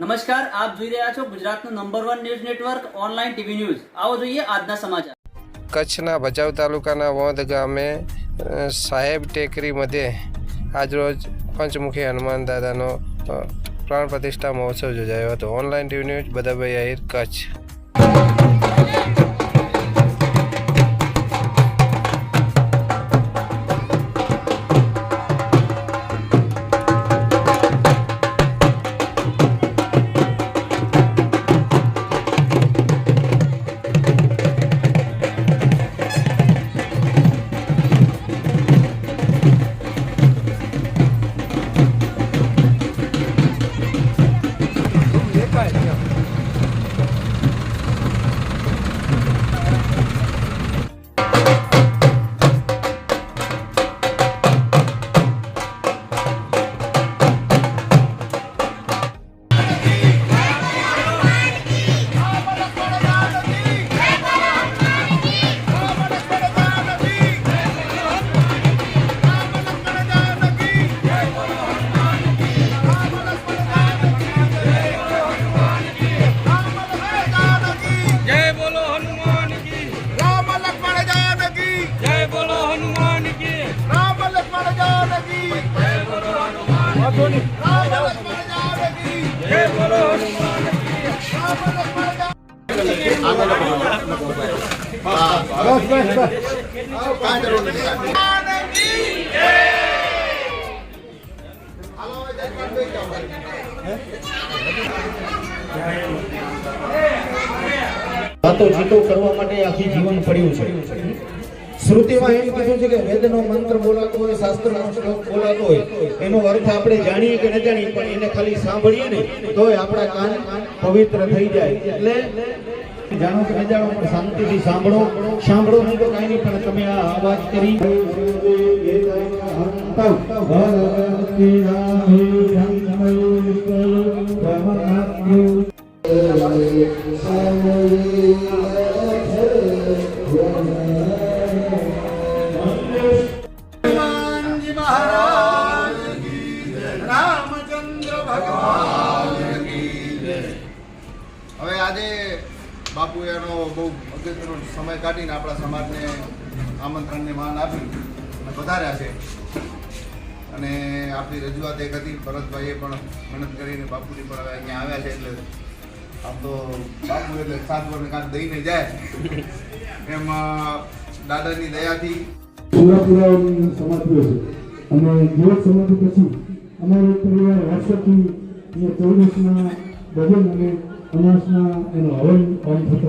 નમસ્કાર, આપ જોઈ રહ્યા છો ગુજરાતનું number one news network online TV news આવો જોઈએ આજના સમાચાર. કચ્છના ભચાઉ તાલુકાના વોંધ ગામે સાહેબ ટેકરી મધ્યે આજરોજ પંચમુખી હનુમાન દાદાનો પ્રાણ પ્રતિષ્ઠા મહોત્સવ યોજાયો હતો. Online TV news Badhabhai Ahir, Kutch. વાતો જીતો કરવા માટે આખી જીવન પડ્યું છે. શ્રુતિમાં એમ કીધું છે કે વેદનો મંત્ર બોલાતો હોય, શાસ્ત્રનો બોલાતો હોય, એનો અર્થ આપણે જાણીએ કે ન જાણીએ, પણ એને ખાલી સાંભળીએ ને, તોય આપણા કાન પવિત્ર થઈ જાય. એટલે જાણો કે ન જાણો, પણ શાંતિથી સાંભળો. સાંભળો, નહીં તો કાંઈ નહીં, પણ તમે આ અવાજ કરી હનુમાનજી બાપુ એનો બહુ અગત્યનો સમય કાઢીને આપણા સમાજને આમંત્રણને માન આપ્યું અને વધાર્યા છે. અને આપણી રજૂઆત એક હતી, ભરતભાઈએ પણ મહેનત કરીને બાપુજી પણ હવે અહીંયા આવ્યા છે એટલે આમ તો બાપુ એટલે સાત વર્ષ કાંક દઈને જાય. એમ દાદાની દયાથી પૂરા પૂરા સમાપ્યો છે. અને દિવસ સમાધિ પછી અમારો પરિવાર વર્ષોથી અહીંયા ચોવીસના ભજન અને અમાસના એનો હવન હોમ થતો